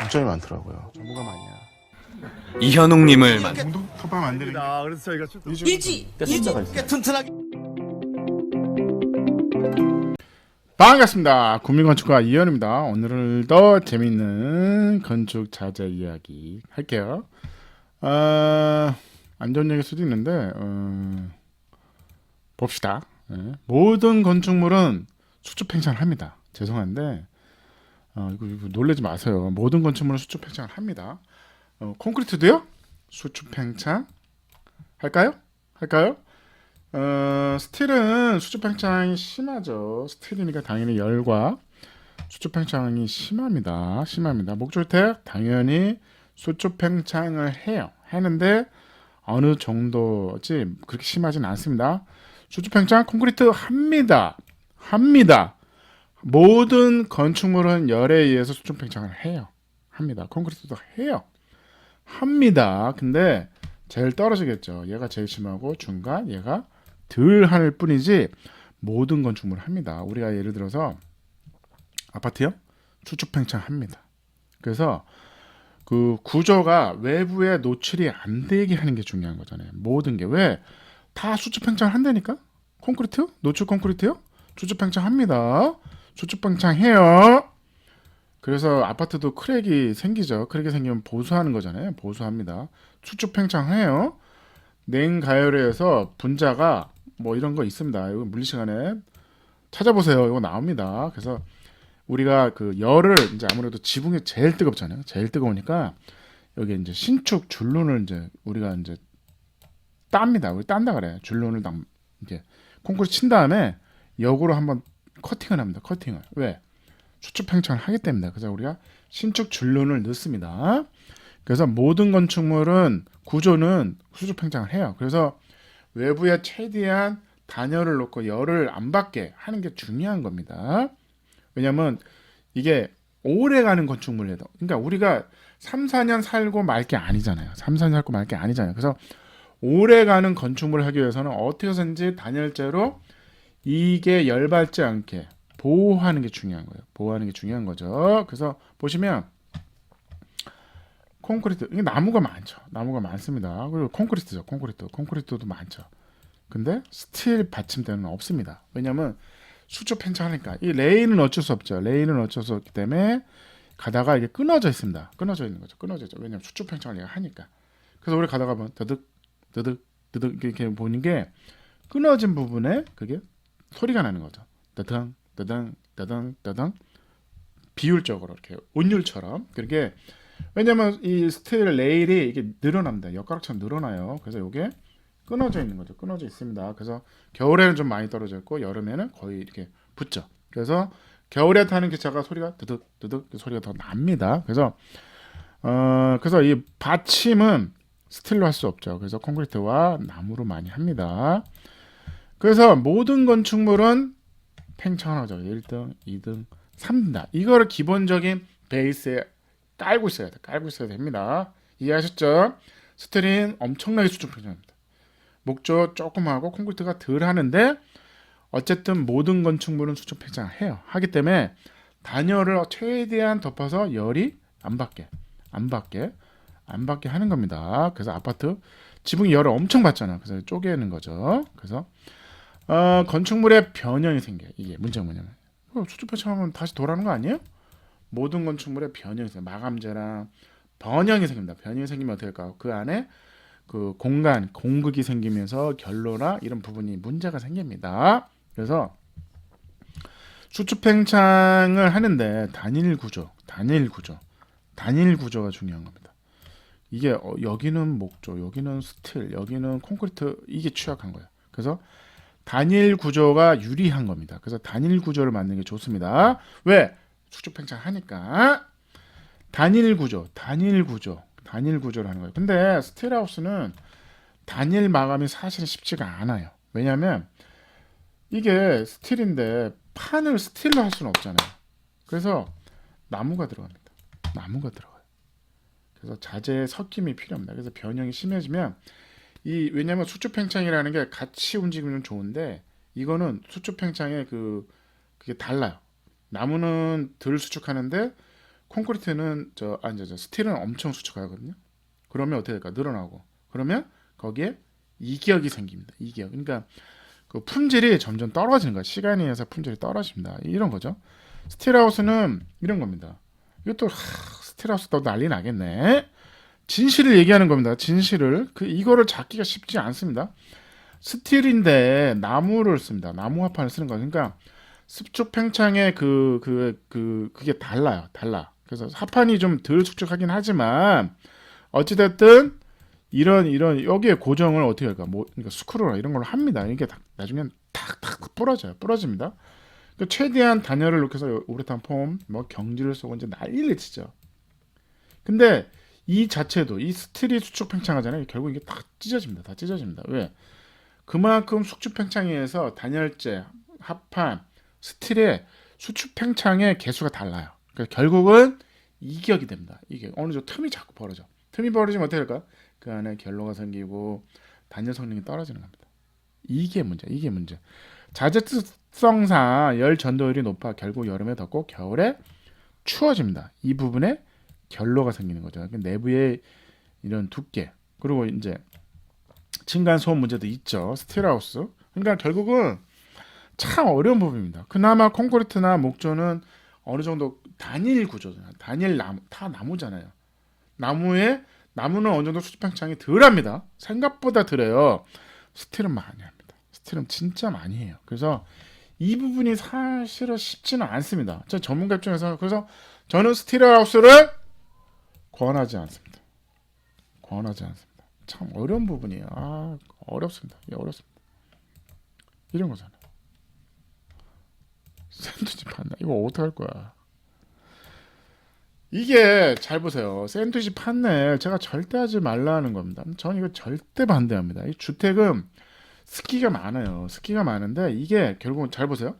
장점이 많더라고요. 정보가 많냐. 이현웅님을 만 공동 톱밥 만드는 게 아, 그래서 저희가 좀 일지 일지 튼튼하게 반갑습니다. 국민건축가 이현입니다. 오늘도 재밌는 건축 자재 이야기 할게요. 어, 안 좋은 얘기일 수도 있는데 어, 봅시다. 예. 모든 건축물은 수축팽창을 합니다. 죄송한데 어, 이거, 이거 놀라지 마세요. 모든 건축물은 수축 팽창을 합니다. 어, 콘크리트도요? 수축 팽창 할까요? 할까요? 어, 스틸은 수축 팽창이 심하죠. 스틸이니까 당연히 열과 수축 팽창이 심합니다. 심합니다. 목줄택 당연히 수축 팽창을 해요. 하는데 어느 정도지 그렇게 심하진 않습니다. 수축 팽창 콘크리트 합니다. 합니다. 모든 건축물은 열에 의해서 수축 팽창을 해요. 합니다. 콘크리트도 해요. 합니다. 근데 제일 떨어지겠죠. 얘가 제일 심하고 중간 얘가 덜할 뿐이지 모든 건축물을 합니다. 우리가 예를 들어서 아파트요? 수축 팽창합니다. 그래서 그 구조가 외부에 노출이 안 되게 하는 게 중요한 거잖아요. 모든 게 왜 다 수축 팽창을 한다니까? 콘크리트? 노출 콘크리트요? 수축 팽창합니다. 수축 팽창해요. 그래서 아파트도 크랙이 생기죠. 크랙이 생기면 보수하는 거잖아요. 보수합니다. 수축 팽창해요. 냉가열에서 분자가 뭐 이런 거 있습니다. 이거 물리 시간에 찾아보세요. 이거 나옵니다. 그래서 우리가 그 열을 이제 아무래도 지붕이 제일 뜨겁잖아요. 제일 뜨거우니까 여기 이제 신축 줄눈을 이제 우리가 이제 땁니다. 우리 딴다 그래. 줄눈을 딱 이렇게 콩쿠리 친 다음에 역으로 한번 커팅을 합니다. 커팅을 왜 수축 팽창을 하기 때문에 그래서 우리가 신축 줄눈을 넣습니다. 그래서 모든 건축물은 구조는 수축 팽창을 해요. 그래서 외부에 최대한 단열을 놓고 열을 안 받게 하는 게 중요한 겁니다. 왜냐면 이게 오래 가는 건축물에도 그러니까 우리가 3, 4년 살고 말 게 아니잖아요. 3, 4년 살고 말 게 아니잖아요. 그래서 오래 가는 건축물을 하기 위해서는 어떻게 해서든지 단열재로 이게 열받지 않게 보호하는 게 중요한 거예요. 보호하는 게 중요한 거죠. 그래서 보시면 콘크리트 이게 나무가 많죠. 나무가 많습니다. 그리고 콘크리트죠. 콘크리트. 콘크리트도 많죠. 근데 스틸 받침대는 없습니다. 왜냐면 수축 팽창하니까 이 레인은 어쩔 수 없죠. 레인은 어쩔 수 없기 때문에 가다가 이게 끊어져 있습니다. 끊어져 있는 거죠. 끊어져 있죠. 왜냐면 수축 팽창을 얘가 하니까. 그래서 우리 가다가 보면 드득 드득 드득 이렇게 보는 게 끊어진 부분에 그게 소리가 나는 거죠. 따당 따당 따당 따당 비율적으로 이렇게 온율처럼 그렇게 왜냐면 이 스틸 레일이 이게 늘어납니다. 엿가락처럼 늘어나요. 그래서 이게 끊어져 있는 거죠. 끊어져 있습니다. 그래서 겨울에는 좀 많이 떨어져 있고 여름에는 거의 이렇게 붙죠. 그래서 겨울에 타는 기차가 소리가 드득 드득 소리가 더 납니다. 그래서 어 그래서 이 받침은 스틸로 할 수 없죠. 그래서 콘크리트와 나무로 많이 합니다. 그래서 모든 건축물은 팽창을 하죠. 1등, 2등, 3등. 이거를 기본적인 베이스에 깔고 있어야 돼. 깔고 있어야 됩니다. 이해하셨죠? 스틸은 엄청나게 수준 팽창합니다. 목조 조금 하고 콘크리트가 덜 하는데 어쨌든 모든 건축물은 수축 팽창을 해요. 하기 때문에 단열을 최대한 덮어서 열이 안 받게, 안 받게, 안 받게 하는 겁니다. 그래서 아파트 지붕이 열을 엄청 받잖아. 그래서 쪼개는 거죠. 그래서 어, 건축물에 변형이 생겨. 요 이게 문제가 뭐냐면 어, 수축 팽창하면 다시 돌아오는 거 아니에요? 모든 건축물에 변형이 생겨. 마감재랑 변형이 생깁니다. 변형이 생기면 할까? 그 안에 그 공간, 공극이 생기면서 결로나 이런 부분이 문제가 생깁니다. 그래서 수축 팽창을 하는데 단일 구조, 단일 구조, 단일 구조가 중요한 겁니다. 이게 어, 여기는 목조, 여기는 스틸, 여기는 콘크리트 이게 취약한 거예요. 그래서 단일 구조가 유리한 겁니다. 그래서 단일 구조를 만드는 게 좋습니다. 왜? 수축 팽창하니까 단일 구조, 단일 구조, 단일 구조를 하는 거예요. 근데 스틸하우스는 단일 마감이 사실은 쉽지가 않아요. 왜냐하면 이게 스틸인데 판을 스틸로 할 수는 없잖아요. 그래서 나무가 들어갑니다. 나무가 들어가요. 그래서 자재의 섞임이 필요합니다. 그래서 변형이 심해지면 이 왜냐하면 수축 팽창이라는 게 같이 움직이면 좋은데 이거는 수축 팽창의 그 그게 달라요. 나무는 덜 수축하는데 콘크리트는 저 아니 저 스틸은 엄청 수축하거든요. 그러면 어떻게 될까? 늘어나고 그러면 거기에 이격이 생깁니다. 이격. 그러니까 그 품질이 점점 떨어지는 거야. 시간에 의해서 품질이 떨어집니다. 이런 거죠. 스틸하우스는 이런 겁니다. 이것도 하, 스틸하우스 도 난리 나겠네. 진실을 얘기하는 겁니다. 진실을 그 이거를 잡기가 쉽지 않습니다. 스틸인데 나무를 씁니다. 나무 합판을 쓰는 거. 그러니까 습축 팽창의 그 그 그 그, 게 달라요. 달라. 그래서 합판이 좀 덜 축축하긴 하지만 어찌 됐든 이런 이런 여기에 고정을 어떻게 할까? 뭐 그러니까 스크루나 이런 걸로 합니다. 이게 다, 나중엔 탁탁 부러져요. 부러집니다. 그 최대한 단열을 놓고서 우레탄 폼, 뭐 경지를 쏘고 이제 난리를 치죠. 근데 이 자체도 이 스틸이 수축 팽창하잖아요. 결국 이게 다 찢어집니다. 다 찢어집니다. 왜? 그만큼 수축 팽창에 의해서 단열재, 합판, 스틸의 수축 팽창의 개수가 달라요. 그러니까 결국은 이격이 됩니다. 이게 어느 정도 틈이 자꾸 벌어져. 틈이 벌어지면 어떻게 될까? 그 안에 결로가 생기고 단열 성능이 떨어지는 겁니다. 이게 문제. 이게 문제. 자재성상 열 전도율이 높아 결국 여름에 덥고 겨울에 추워집니다. 이 부분에 결로가 생기는 거죠. 그 내부에 이런 두께 그리고 이제 층간 소음 문제도 있죠. 스틸하우스. 그러니까 결국은 참 어려운 부분입니다. 그나마 콘크리트나 목조는 어느 정도 단일 구조잖아요. 단일 나무 다 나무잖아요. 나무에 나무는 어느 정도 수직 팽창이 덜합니다. 생각보다 덜해요. 스틸은 많이 합니다. 스틸은 진짜 많이 해요. 그래서 이 부분이 사실은 쉽지는 않습니다. 저 전문가 입장에서 그래서 저는 스틸하우스를 권하지 않습니다. 권하지 않습니다. 참 어려운 부분이에요. 아 어렵습니다. 예, 어렵습니다. 이런 거잖아요. 샌드위치 판다. 이거 어떻게 할 거야? 이게 잘 보세요. 샌드위치 판넬 제가 절대 하지 말라는 겁니다. 저는 이거 절대 반대합니다. 이 주택은 습기가 많아요. 습기가 많은데 이게 결국은 잘 보세요.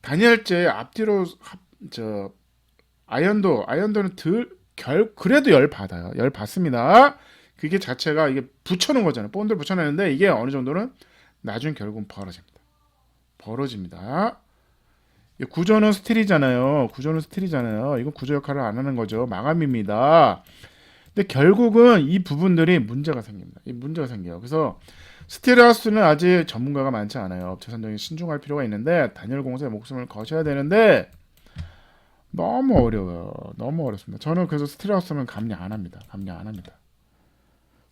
단열재 앞뒤로 합, 저 아연도 아연도는 덜 결, 그래도 열 받아요. 열 받습니다. 그게 자체가 이게 붙여놓은 거잖아요. 본드를 붙여놨는데 이게 어느 정도는 나중 결국은 벌어집니다. 벌어집니다. 이 구조는 스틸이잖아요. 구조는 스틸이잖아요. 이건 구조 역할을 안 하는 거죠. 마감입니다. 근데 결국은 이 부분들이 문제가 생깁니다. 이 문제가 생겨요. 그래서 스틸하우스는 아직 전문가가 많지 않아요. 업체 선정에 신중할 필요가 있는데 단열 공사에 목숨을 거셔야 되는데 너무 어려워요. 너무 어렵습니다. 저는 그래서 스틸하우스는 감리 안 합니다. 감리 안 합니다.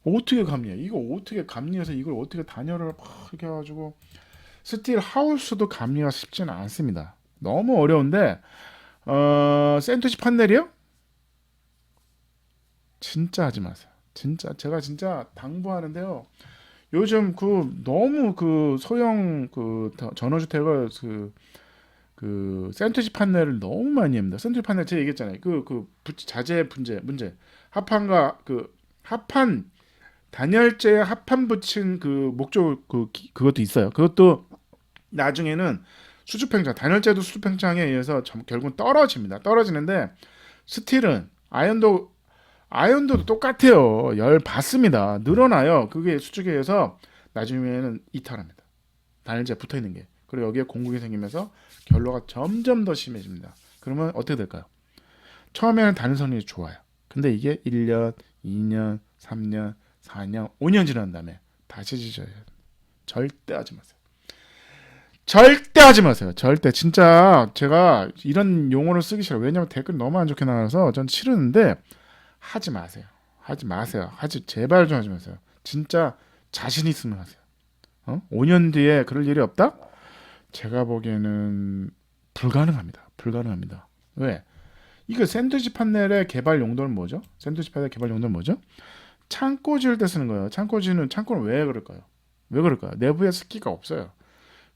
어떻게 감리해? 이거 어떻게 감리해서 이걸 어떻게 단열을 막 이렇게 해가지고 스틸 하우스도 감리가 쉽지는 않습니다. 너무 어려운데 어, 샌드위치 판넬이요? 진짜 하지 마세요. 진짜 제가 진짜 당부하는데요. 요즘 그 너무 그 소형 그 전원주택을 그, 그 샌드위치 판넬을 너무 많이 합니다. 샌드위치 판넬 제가 얘기했잖아요. 그, 그 자재 문제 문제 합판과 그 합판 단열재 합판 붙인 그 목조 그 기- 그것도 있어요. 그것도 나중에는 수주팽창 단열재도 수주팽창에 의해서 점- 결국은 떨어집니다. 떨어지는데 스틸은 아연도 아연도도 똑같아요. 열 받습니다. 늘어나요. 그게 수축에 의해서 나중에는 이탈합니다. 단열재 붙어 있는 게 그리고 여기에 공국이 생기면서 결로가 점점 더 심해집니다. 그러면 어떻게 될까요? 처음에는 단선이 좋아요. 근데 이게 1년, 2년, 3년, 4년, 5년 지난 다음에 다시 지져야 돼요. 절대 하지 마세요. 절대 하지 마세요. 절대 진짜 제가 이런 용어를 쓰기 싫어요. 왜냐면 댓글 너무 안 좋게 나와서 전 싫은데 하지 마세요. 하지 마세요. 하지 제발 좀 하지 마세요. 진짜 자신 있으면 하세요. 어? 5년 뒤에 그럴 일이 없다? 제가 보기에는 불가능합니다. 불가능합니다. 왜? 이거 샌드위치 판넬의 개발 용도는 뭐죠? 샌드위치 판넬 개발 용도는 뭐죠? 창고 지을 때 쓰는 거예요. 창고 지는 창고는 왜 그럴까요? 왜 그럴까요? 내부에 습기가 없어요.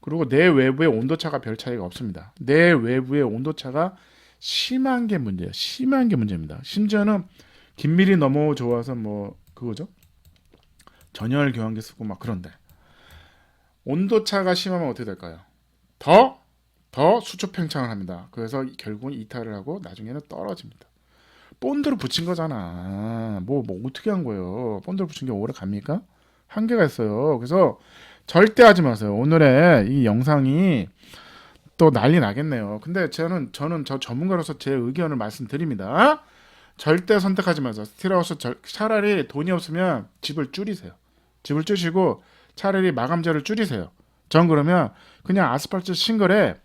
그리고 내 외부의 온도차가 별 차이가 없습니다. 내 외부의 온도차가 심한 게 문제예요. 심한 게 문제입니다. 심지어는 긴밀이 너무 좋아서 뭐 그거죠. 전열 교환기 쓰고 막 그런데 온도차가 심하면 어떻게 될까요? 더 더 수축 팽창을 합니다. 그래서 결국은 이탈을 하고 나중에는 떨어집니다. 본드를 붙인 거잖아. 뭐, 뭐 어떻게 한 거예요? 본드를 붙인 게 오래 갑니까? 한계가 있어요. 그래서 절대 하지 마세요. 오늘의 이 영상이 또 난리 나겠네요. 근데 저는 저는 저 전문가로서 제 의견을 말씀드립니다. 절대 선택하지 마세요. 스틸하우스 절- 차라리 돈이 없으면 집을 줄이세요. 집을 줄이시고 차라리 마감재를 줄이세요. 전 그러면 그냥 아스팔트 싱글에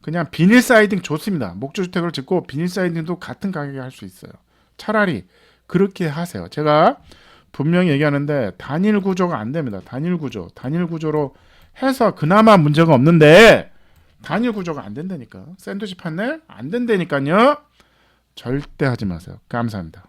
그냥 비닐 사이딩 좋습니다. 목조 주택을 짓고 비닐 사이딩도 같은 가격에 할 수 있어요. 차라리 그렇게 하세요. 제가 분명히 얘기하는데 단일 구조가 안 됩니다. 단일 구조, 단일 구조로 해서 그나마 문제가 없는데 단일 구조가 안 된다니까. 샌드위치 판넬 안 된다니까요. 절대 하지 마세요. 감사합니다.